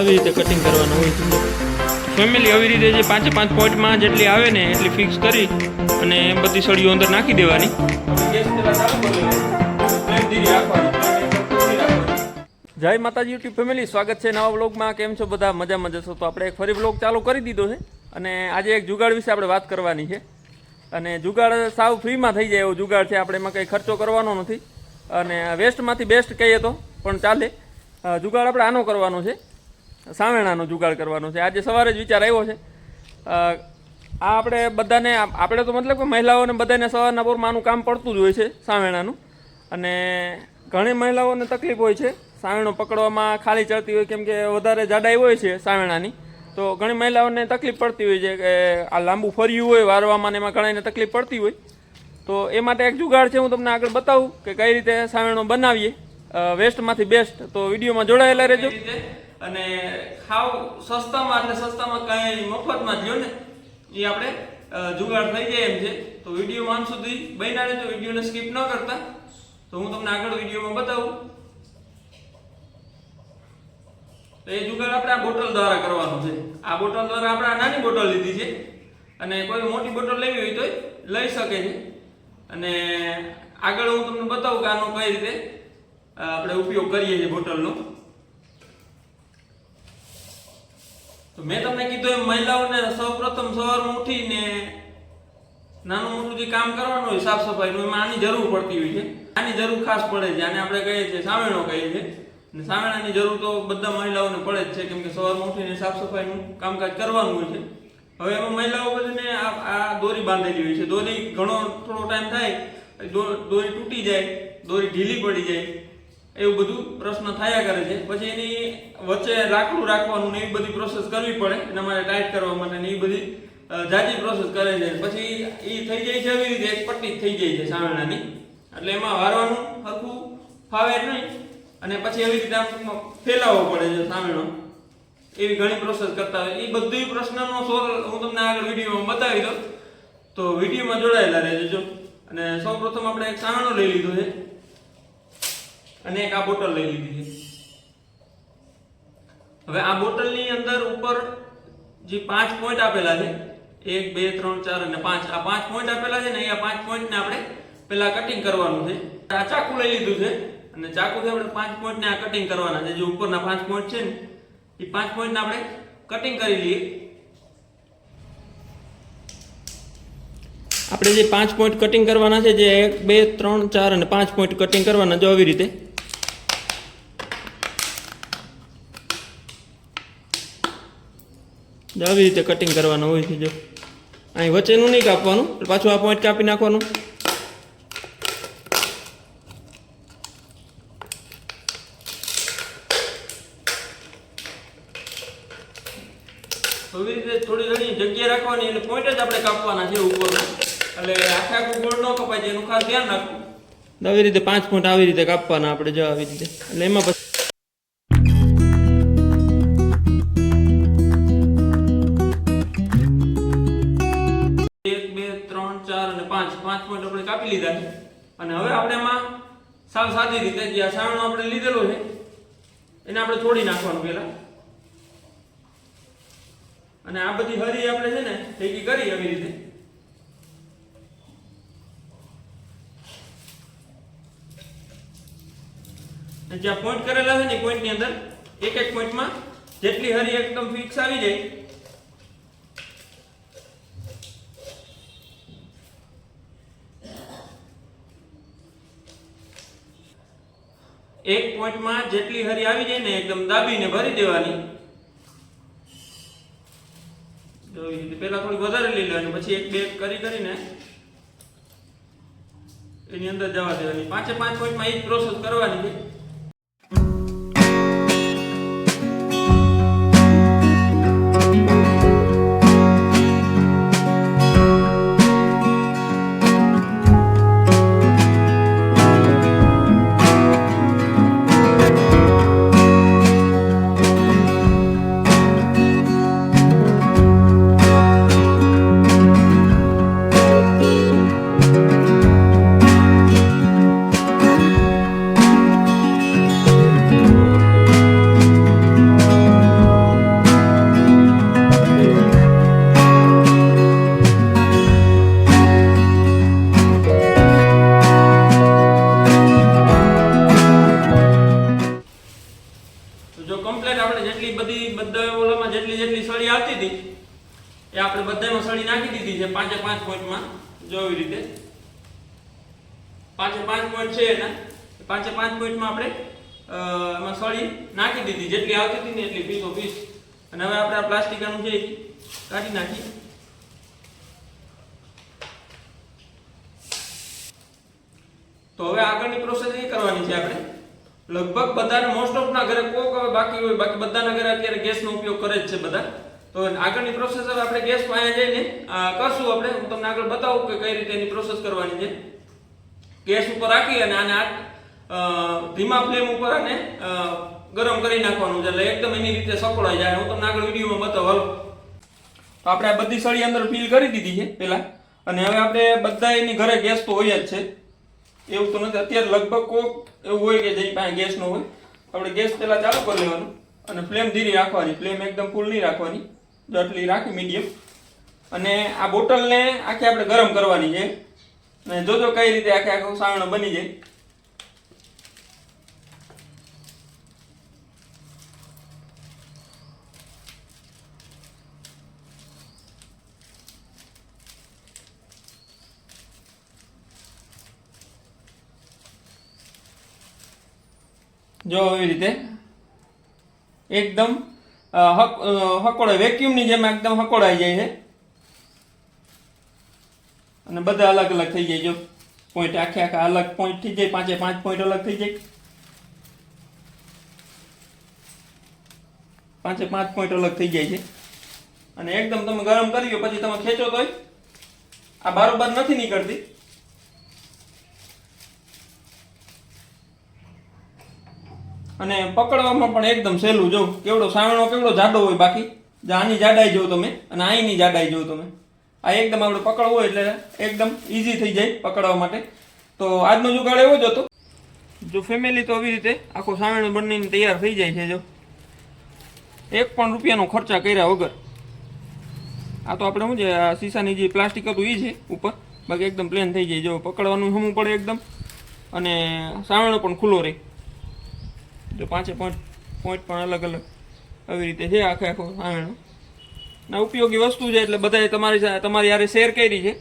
આવી રીતે કટિંગ કરવાનું હોય ફેમિલી આવી રીતે જે પાંચે પાંચ પોઈન્ટમાં જેટલી આવે ને એટલી ફિક્સ કરી અને બધી સળીઓ અંદર નાખી દેવાની. જય માતાજી યુટ્યુબ ફેમિલી, સ્વાગત છે નવા વ્લોગમાં. કેમ છો બધા? મજામાં જશો તો આપણે એક ફરી વ્લોગ ચાલુ કરી દીધો છે અને આજે એક જુગાડ વિશે આપણે વાત કરવાની છે. અને જુગાડ સાવ ફ્રીમાં થઈ જાય એવો જુગાડ છે, આપણે એમાં કંઈ ખર્ચો કરવાનો નથી. અને વેસ્ટમાંથી બેસ્ટ કહીએ તો, પણ ચાલે. જુગાડ આપણે આનો કરવાનો છે. સાવેણાનો જુગાડ કરવાનો છે. આજે સવારે જ વિચાર આવ્યો છે. આ આપણે બધાને આપણે તો મતલબ કે મહિલાઓને બધાને સવારના પોરમાં આનું કામ પડતું જ હોય છે સાવેણાનું અને ઘણી મહિલાઓને તકલીફ હોય છે. સાવેણો પકડવામાં ખાલી ચડતી હોય, કેમ કે વધારે જાડાઈ હોય છે સાવેણાની તો ઘણી મહિલાઓને તકલીફ પડતી હોય છે કે આ લાંબુ ફર્યું હોય, વારવામાં ને એમાં ઘણાને તકલીફ પડતી હોય. તો એ માટે એક જુગાડ છે, હું તમને આગળ બતાવું કે કઈ રીતે સાવેણો બનાવીએ. વેસ્ટમાંથી બેસ્ટ. તો વિડીયોમાં જોડાયેલા રહેજો. અને ખાવ સસ્તામાં એટલે સસ્તામાં કાંઈ મફતમાં જ ને. એ આપણે જુગાડ થઈ જાય એમ છે. તો વિડીયોમાં માન સુધી બન્યા રહેજો. વિડીયોને સ્કીપ ન કરતા. તો હું તમને આગળ વિડીયોમાં બતાવું. તો એ જુગાડ આપણે આ બોટલ દ્વારા કરવાનો છે. આ બોટલ દ્વારા આપણે આ નાની બોટલ લીધી છે. અને કોઈ મોટી બોટલ લેવી હોય તો લઈ શકે છે. અને આગળ હું તમને બતાવું કે આનો કઈ રીતે આપણે ઉપયોગ કરીએ છીએ બોટલનો. તો મેં તમને કીધું એમ, મહિલાઓને સૌપ્રથમ સવારમાં ઉઠીને નાનું મોટું જે કામ કરવાનું હોય, સાફ સફાઈનું, એમાં આની જરૂર પડતી હોય છે. આની જરૂર ખાસ પડે છે. આને આપણે કહીએ છીએ સામેણો કહીએ છીએ. અને સામેણાની જરૂર તો બધા મહિલાઓને પડે જ છે, કેમ કે સવારમાં ઉઠીને સાફ સફાઈનું કામકાજ કરવાનું હોય છે. હવે એમાં મહિલાઓ બધીને આ દોરી બાંધેલી હોય છે. દોરી ઘણો થોડો ટાઈમ થાય દોરી તૂટી જાય, દોરી ઢીલી પડી જાય. એવું બધું પ્રશ્ન થયા કરે છે. પછી એની વચ્ચે લાકડું રાખવાનું ને એવી બધી પ્રોસેસ કરવી પડે. એના માટે ટાઈટ કરવા માટે ને એ બધી જાજી પ્રોસેસ કરે છે. પછી એ થઈ જાય છે એવી રીતે એક પટ્ટી થઈ જાય છે સામેણાની એટલે એમાં વારવાનું હરખું ફાવે નહીં. અને પછી એવી રીતે આમ ફેલાવવો પડે છે સામેણો. એવી ઘણી પ્રોસેસ કરતા હોય. એ બધી પ્રશ્નનો સોલ્વ હું તમને આગળ વિડીયોમાં બતાવી દઉં. તો વિડીયોમાં જોડાયેલા રહેજો અને સૌપ્રથમ આપણે એક સાવેણો લઈ લીધો છે. અને એક આ બોટલ લઈ લીધી છે. હવે આ બોટલની અંદર ઉપર જે પાંચ પોઈન્ટ આપેલા છે, એક, બે, ત્રણ, ચાર અને પાંચ, આ પાંચ પોઈન્ટ આપેલા છે ને અહીંયા પાંચ પોઈન્ટને આપણે પેલા કટિંગ કરવાનું છે. આ ચાકુ લઈ લીધું છે અને ચાકુથી આપણે પાંચ પોઈન્ટને આ કટિંગ કરવાના છે. જે ઉપરના પાંચ પોઈન્ટ છે ને, એ પાંચ પોઈન્ટને આપણે કટિંગ કરી લઈએ. આપણે જે પાંચ પોઈન્ટ કટિંગ કરવાના છે, જે એક, બે, ત્રણ, ચાર અને પાંચ પોઈન્ટ કટિંગ કરવાના જો આવી રીતે. આવી રીતે કટિંગ કરવાનું હોય છે જો. અહીં વચ્ચેનું નહીં કાપવાનું પાછું આ પોઈન્ટ કાપી નાખવાનું. આવી રીતે થોડી ઘણી જગ્યા રાખવાની એટલે પોઈન્ટ જ આપણે કાપવાના છે એટલે આખે આખું ગોળ ન કપાય એનું ખાસ ધ્યાન રાખવું. આવી રીતે પાંચ પોઈન્ટ આવી રીતે કાપવાના આપણે જો આવી રીતે. એટલે એમાં પોઈન્ટ લીધા છે. અને હવે આપણે એમાં સાવ સાદી રીતે જે આ આપણે લીધેલો છે, એને આપણે છોડી નાખવાનું પહેલા. અને આ બધી હરી આપણે છે ને, ભેગી કરી આવી રીતે. જ્યાં પોઈન્ટ કરેલા છે ને પોઈન્ટની અંદર એક એક પોઈન્ટમાં જેટલી હરી એકદમ ફિક્સ આવી જાય એક પોઈન્ટમાં જેટલી હરી આવી જાય ને એકદમ દાબીને ભરી દેવાની. તો પહેલા થોડી વધારે લઈ લેવાની, પછી એક બે કરી કરીને એની અંદર જવા દેવાની. પાંચે પાંચ પોઈન્ટમાં એ જ પ્રોસેસ કરવાની છે. બધા ઓલામાં જેટલી જેટલી સળી આવતી હતી, એ આપણે બધામાં સળી નાખી દીધી છે પાંચે પાંચ પોઈન્ટમાં, જો એવી રીતે. પાંચે પાંચ પોઈન્ટ છે એના પાંચે પાંચ પોઈન્ટમાં આપણે એમાં સળી નાખી દીધી. જેટલી આવતી હતી ને એટલી પીસો પીસ. અને હવે આપણે આ પ્લાસ્ટિકાનું છે કાઢી નાખીએ. તો હવે આગળની પ્રોસેસ એ કરવાની છે આપણે. લગભગ બધાને મોસ્ટ ઓફ ના ઘરે કોક હવે બાકી હોય, બાકી બધાના ઘરે અત્યારે ગેસનો ઉપયોગ કરે જ છે બધા. તો આગળની પ્રોસેસ હવે આપણે ગેસ પાસે જઈને કરશું આપણે. હું તમને આગળ બતાવું કે કઈ રીતે એની પ્રોસેસ કરવાની છે. ગેસ ઉપર રાખી અને આને ધીમા ફ્લેમ ઉપર આને ગરમ કરી નાખવાનું છે. એટલે એકદમ એની રીતે સકોડાઈ જાય. હું તમને આગળ વિડીયોમાં બતાવું. હાલો. તો આપણે આ બધી સળી અંદર ફિલ કરી દીધી છે પહેલાં. અને હવે આપણે બધા એની ઘરે ગેસ તો હોય જ છે. એવું તો નથી. અત્યારે લગભગ કોક એવું હોય કે જેની પાસે ગેસ નો હોય. આપણે ગેસ પહેલાં ચાલુ કરી લેવાનું અને ફ્લેમ ધીરી રાખવાની. ફ્લેમ એકદમ ફૂલ નહીં રાખવાની. જટલી રાખી, મીડિયમ. અને આ બોટલને આખી આપણે ગરમ કરવાની છે. અને જોજો કઈ રીતે આખે આખો સાવણો બની જાય. જો એવી રીતે એકદમ અ, હક હકોડાય વેક્યુમની જેમ એકદમ હકોડાઈ જાય છે. અને બધા અલગ અલગ થઈ જાય જો. પોઈન્ટ આખે આખા અલગ પોઈન્ટ થઈ જાય પાંચે પાંચ પોઈન્ટ અલગ થઈ જાય. પાંચે પાંચ પોઈન્ટ અલગ થઈ જાય છે. અને એકદમ તમે ગરમ કરી પછી તમે ખેંચો તોય આ બારોબાર નથી નીકળતી. અને પકડવામાં પણ એકદમ સહેલું, જો કેવડો સાવણો, કેવડો જાડો હોય બાકી, જે આની જાડાઈ જો તમે અને આની જાડાઈ જો તમે. આ એકદમ આપણે પકડવું એટલે એકદમ ઇઝી થઈ જાય પકડવા માટે. તો આજનો જુગાડ એવો જ હતો. જો ફેમિલી તો આવી રીતે આખો સાવણ બનીને તૈયાર થઈ જાય છે, જો. એક પણ રૂપિયાનો ખર્ચા કર્યા વગર. આ તો આપણે શું છે, આ શીશાની જે પ્લાસ્ટિક હતું એ છે ઉપર. બાકી એકદમ પ્લેન થઈ જાય, જો પકડવાનું હમું પડે એકદમ. અને સાવણો પણ ખુલ્લો રહે. જો પાંચે પોઈન્ટ પોઈન્ટ પણ અલગ અલગ આવી રીતે છે આખે આખો સાવણો ના ઉપયોગી વસ્તુ છે એટલે બધાએ તમારી તમારી યારે શેર કરી છે.